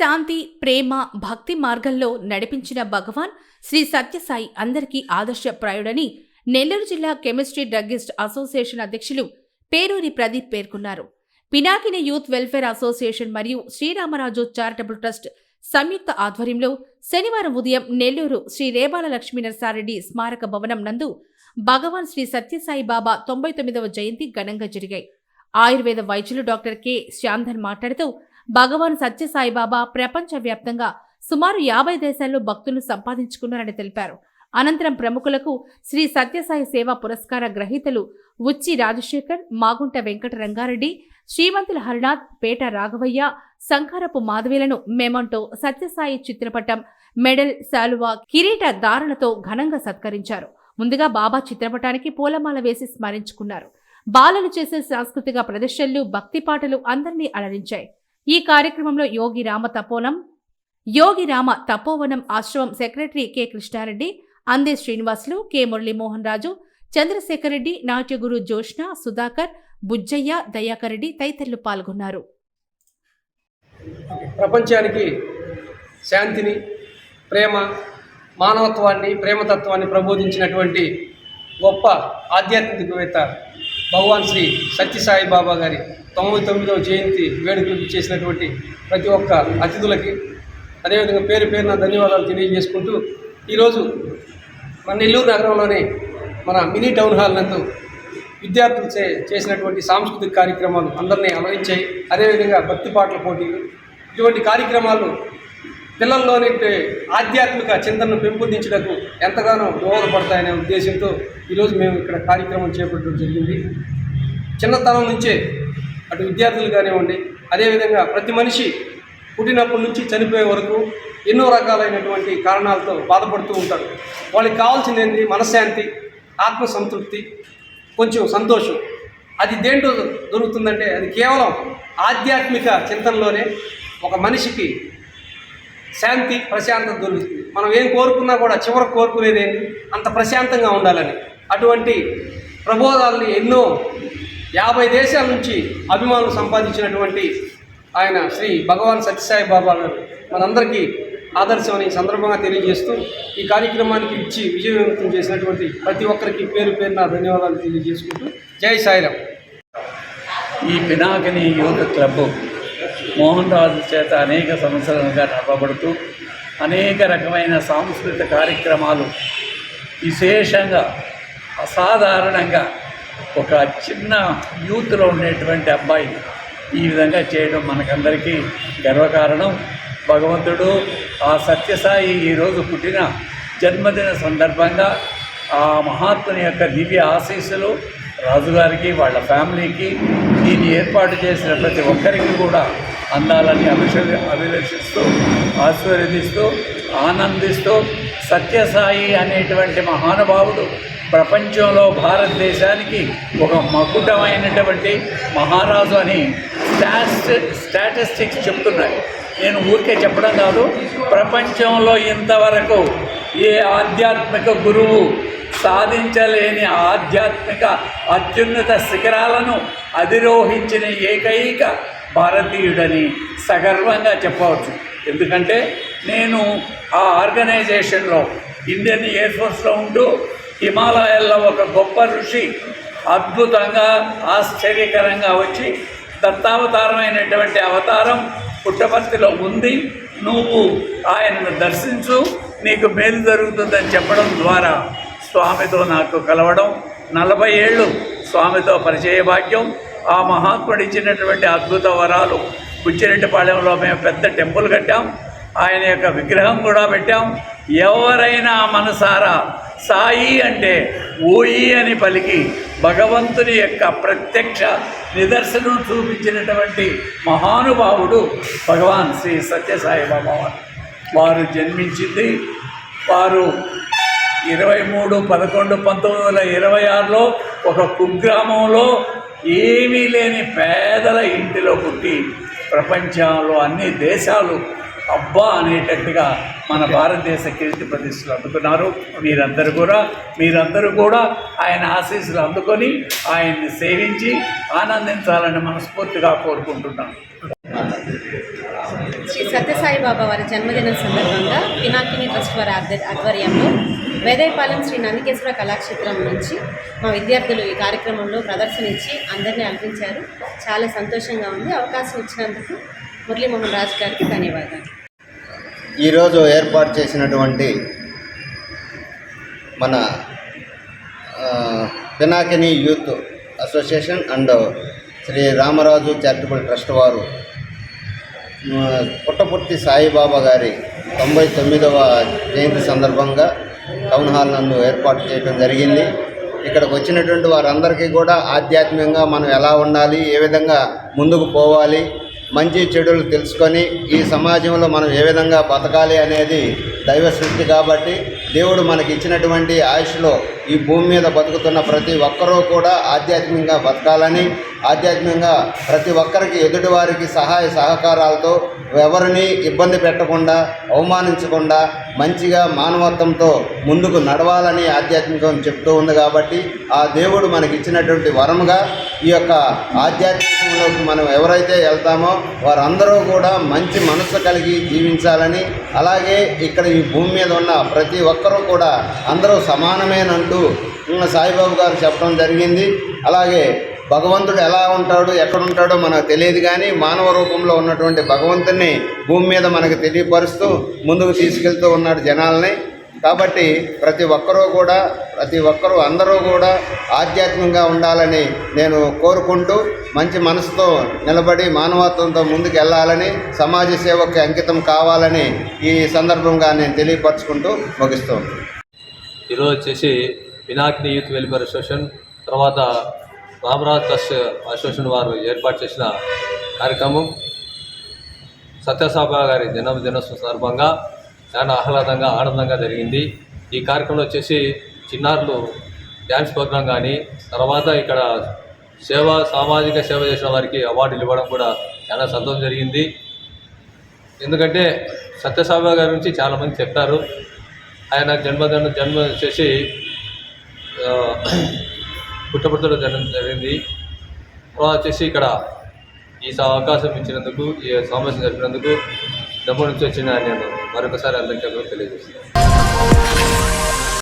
శాంతి ప్రేమ భక్తి మార్గంలో నడిపించిన భగవాన్ శ్రీ సత్యసాయి అందరికీ ఆదర్శప్రాయుడని నెల్లూరు జిల్లా కెమిస్ట్రీ డ్రగ్గిస్ట్ అసోసియేషన్ అధ్యక్షులు పేరూరి ప్రదీప్ పేర్కొన్నారు. పినాకిని యూత్ వెల్ఫేర్ అసోసియేషన్ మరియు శ్రీరామరాజు చారిటబుల్ ట్రస్ట్ సంయుక్త ఆధ్వర్యంలో శనివారం ఉదయం నెల్లూరు శ్రీ రేబాల లక్ష్మీనరసారెడ్డి స్మారక భవనం నందు భగవాన్ శ్రీ సత్యసాయి బాబా తొంభై తొమ్మిదవ జయంతి ఘనంగా జరిగాయి. ఆయుర్వేద వైద్యులు డాక్టర్ కె. శ్యాంధన్ మాట్లాడుతూ భగవాన్ సత్యసాయిబాబా ప్రపంచవ్యాప్తంగా సుమారు యాభై దేశాల్లో భక్తులు సంపాదించుకున్నారని తెలిపారు. అనంతరం ప్రముఖులకు శ్రీ సత్యసాయి సేవా పురస్కార గ్రహీతలు ఉచ్చి రాజశేఖర్ మాగుంట వెంకట రంగారెడ్డి శ్రీమంతుల హరినాథ్ పేట రాఘవయ్య సంకారపు మాధవీలను మెమంటో సత్యసాయి చిత్రపటం మెడల్ శాలువా కిరీట ధారణతో ఘనంగా సత్కరించారు. ముందుగా బాబా చిత్రపటానికి పూలమాల వేసి స్మరించుకున్నారు. బాలలు చేసే సాంస్కృతిక ప్రదర్శనలు భక్తి పాటలు అందరినీ అలరించాయి. ఈ కార్యక్రమంలో యోగి రామ తపోనం యోగి రామ తపోవనం ఆశ్రమం secretary K Krishna Reddy Ande Srinivasulu K Muralimohan Raju Chandrashekar Reddy నాట్యగురు Joshna Sudhakar Bujjaiah Dayakar Reddy తదితరులు పాల్గొన్నారు. ప్రపంచానికి శాంతిని ప్రేమ మానవత్వాన్ని ప్రేమతత్వాన్ని ప్రబోధించినటువంటి గొప్ప ఆధ్యాత్మికవేత్త భగవాన్ శ్రీ సత్యసాయి బాబా గారి తొంభై తొమ్మిదవ జయంతి వేడుకలు చేసినటువంటి ప్రతి ఒక్క అతిథులకి అదేవిధంగా పేరు పేరున ధన్యవాదాలు తెలియజేసుకుంటూ ఈరోజు మన నెల్లూరు నగరంలోని మన మినీ టౌన్ హాల్ నందు విద్యార్థులు చే చేసినటువంటి సాంస్కృతిక కార్యక్రమాలు అందరినీ అలరించాయి అదేవిధంగా భక్తి పాటల పోటీలు ఇటువంటి కార్యక్రమాలు పిల్లల్లోని ఆధ్యాత్మిక చింతనను పెంపొందించడానికి ఎంతగానో దోహదపడతాయనే ఉద్దేశంతో ఈరోజు మేము ఇక్కడ కార్యక్రమం చేపట్టడం జరిగింది. చిన్నతనం నుంచే అటు విద్యార్థులు కానివ్వండి అదేవిధంగా ప్రతి మనిషి పుట్టినప్పటి నుంచి చనిపోయే వరకు ఎన్నో రకాలైనటువంటి కారణాలతో బాధపడుతూ ఉంటారు వాళ్ళకి కావాల్సింది ఏంటి మనశ్శాంతి ఆత్మ సంతృప్తి కొంచెం సంతోషం. అది దేంట్లో దొరుకుతుందంటే అది కేవలం ఆధ్యాత్మిక చింతనలోనే ఒక మనిషికి శాంతి ప్రశాంతత దొరుకుతుంది. మనం ఏం కోరుకున్నా కూడా చివరకు కోరుకునేది ఏంటి అంత ప్రశాంతంగా ఉండాలని. అటువంటి ప్రబోధాలని ఎన్నో యాభై దేశాల నుంచి అభిమానులు సంపాదించినటువంటి ఆయన శ్రీ భగవాన్ సత్యసాయి బాబా గారు. మనందరికీ ఆదర్శం సందర్భంగా తెలియజేస్తూ ఈ కార్యక్రమానికి ఇచ్చి విజయవంతం చేసినటువంటి ప్రతి ఒక్కరికి పేరు పేరున ధన్యవాదాలు తెలియజేసుకుంటూ జై సాయిరామ్. ఈ పినాకిని యువత క్లబ్ మోహన్ రాజు చేత అనేక సంవత్సరాలుగా నడపబడుతూ అనేక రకమైన సాంస్కృతిక కార్యక్రమాలు విశేషంగా అసాధారణంగా ఒక చిన్న యూత్లో ఉండేటువంటి అబ్బాయి ఈ విధంగా చేయడం మనకందరికీ గర్వకారణం. భగవంతుడు ఆ సత్యసాయి ఈరోజు పుట్టిన జన్మదిన సందర్భంగా ఆ మహాత్ముని యొక్క దివ్య ఆశీస్సులు రాజుగారికి వాళ్ళ ఫ్యామిలీకి దీన్ని ఏర్పాటు చేసిన ప్రతి ఒక్కరికి కూడా అందాలని అభిష అభిలషిస్తూ ఆశీర్వదిస్తూ ఆనందిస్తూ సత్యసాయి అనేటువంటి మహానుభావుడు ప్రపంచంలో భారతదేశానికి ఒక మకుటమైనటువంటి మహారాజు అని స్టాస్ట్ స్టాటిస్టిక్స్ చెప్తున్నాయి. నేను ఊరికే చెప్పడం కాదు ప్రపంచంలో ఇంతవరకు ఏ ఆధ్యాత్మిక గురువు సాధించలేని ఆధ్యాత్మిక అత్యున్నత శిఖరాలను అధిరోహించిన ఏకైక భారతీయుడని సగర్వంగా చెప్పవచ్చు. ఎందుకంటే నేను ఆ ఆర్గనైజేషన్లో ఇండియన్ ఎయిర్ ఫోర్స్లో ఉంటూ హిమాలయాల్లో ఒక గొప్ప ఋషి అద్భుతంగా ఆశ్చర్యకరంగా వచ్చి దత్తావతారమైనటువంటి అవతారం పుట్టపర్తిలో ఉంది. నువ్వు ఆయనను దర్శించు నీకు మేలు జరుగుతుందని చెప్పడం ద్వారా స్వామితో నాకు కలవడం నలభై ఏళ్ళు స్వామితో పరిచయ భాగ్యం. ఆ మహాత్ముడు ఇచ్చినటువంటి అద్భుత వరాలు బుచ్చిరెడ్డిపాళెంలో మేము పెద్ద టెంపుల్ కట్టాం. ఆయన యొక్క విగ్రహం కూడా పెట్టాం. ఎవరైనా మనసారా సాయి అంటే ఓయి అని పలికి భగవంతుని యొక్క ప్రత్యక్ష నిదర్శనం చూపించినటువంటి మహానుభావుడు భగవాన్ శ్రీ సత్యసాయి బాబా వారు. వారు జన్మించింది వారు ఇరవై మూడు పదకొండు పంతొమ్మిది వందల ఇరవై ఆరులో ఒక కుగ్రామంలో ఏమీ లేని పేదల ఇంటిలో పుట్టి ప్రపంచంలో అన్ని దేశాలు అబ్బా అనేటట్టుగా మన భారతదేశ కీర్తి ప్రతిష్టలు అందుకున్నారు. మీరందరూ కూడా మీరందరూ కూడా ఆయన ఆశీస్సులు అందుకొని ఆయన్ని సేవించి ఆనందించాలని మనస్ఫూర్తిగా కోరుకుంటున్నాను. శ్రీ సత్యసాయి బాబా వారి జన్మదినం సందర్భంగా పినాకిని ట్రస్ట్ వారి ఆధ్వ- ఆధ్వర్యంలో వేదయపాలెం శ్రీ నందికేశ్వర కళాక్షేత్రం నుంచి మా విద్యార్థులు ఈ కార్యక్రమంలో ప్రదర్శన ఇచ్చి అందరినీ అలరించారు. చాలా సంతోషంగా ఉంది. అవకాశం ఇచ్చినందుకు మురళీమోహన్ రాజు గారికి ధన్యవాదాలు. ఈరోజు ఏర్పాటు చేసినటువంటి మన Pinakini youth association and Shri Ramaraju charitable trust వారు పుట్టపుర్తి సాయిబాబా గారి తొంభై తొమ్మిదవ జయంతి సందర్భంగా టౌన్ హాల్ నందు ఏర్పాటు చేయడం జరిగింది. ఇక్కడికి వచ్చినటువంటి వారందరికీ కూడా ఆధ్యాత్మికంగా మనం ఎలా ఉండాలి ఏ విధంగా ముందుకు పోవాలి మంచి చెడులు తెలుసుకొని ఈ సమాజంలో మనం ఏ విధంగా బతకాలి అనేది దైవ సృష్టి కాబట్టి దేవుడు మనకి ఇచ్చినటువంటి ఆయుష్లో ఈ భూమి మీద బతుకుతున్న ప్రతి ఒక్కరూ కూడా ఆధ్యాత్మికంగా బతకాలని ఆధ్యాత్మికంగా ప్రతి ఒక్కరికి ఎదుటి వారికి సహాయ సహకారాలతో ఎవరిని ఇబ్బంది పెట్టకుండా అవమానించకుండా మంచిగా మానవత్వంతో ముందుకు నడవాలని ఆధ్యాత్మికం చెప్తూ ఉంది కాబట్టి ఆ దేవుడు మనకి ఇచ్చినటువంటి వరముగా ఈ యొక్క ఆధ్యాత్మికంలోకి మనం ఎవరైతే వెళ్తామో వారందరూ కూడా మంచి మనసు కలిగి జీవించాలని అలాగే ఇక్కడ ఈ భూమి మీద ఉన్న ప్రతి ఒక్కరూ కూడా అందరూ సమానమేనంటూ సాయిబాబు గారు చెప్పడం జరిగింది. అలాగే భగవంతుడు ఎలా ఉంటాడు ఎక్కడుంటాడో మనకు తెలియదు కానీ మానవ రూపంలో ఉన్నటువంటి భగవంతుని భూమి మీద మనకు తెలియపరుస్తూ ముందుకు తీసుకెళ్తూ ఉన్నాడు జనాల్ని. కాబట్టి ప్రతి ఒక్కరూ కూడా ప్రతి ఒక్కరూ అందరూ కూడా ఆధ్యాత్మికంగా ఉండాలని నేను కోరుకుంటూ మంచి మనసుతో నిలబడి మానవత్వంతో ముందుకు వెళ్ళాలని సమాజ సేవకు అంకితం కావాలని ఈ సందర్భంగా నేను తెలియపరచుకుంటూ ముగిస్తూ ఈరోజు వచ్చేసి పినాకిని యూత్ వెల్ఫేర్ అసోసియేషన్ తర్వాత రామరాజ్ ట్రస్ట్ అసోసియేషన్ వారు ఏర్పాటు చేసిన కార్యక్రమం సత్యసాబా గారి జన్మదినోత్సవం సందర్భంగా చాలా ఆహ్లాదంగా ఆనందంగా జరిగింది. ఈ కార్యక్రమంలో వచ్చేసి చిన్నారులు డ్యాన్స్ ప్రోగ్రాం కానీ తర్వాత ఇక్కడ సేవ సామాజిక సేవ చేసిన వారికి అవార్డులు ఇవ్వడం కూడా చాలా సంతోషం జరిగింది. ఎందుకంటే సత్యసాబా గారి నుంచి చాలామంది చెప్పారు. ఆయన జన్మదిన జన్మ వచ్చేసి పుట్టపర్తిలో జన్మ జరిగింది. తర్వాత వచ్చేసి ఇక్కడ ఈ స- అవకాశం ఇచ్చినందుకు ఈ సమావేశం జరిపినందుకు డబ్బు నుంచి వచ్చిన నేను మరొకసారి అందరికీ తెలియజేస్తాను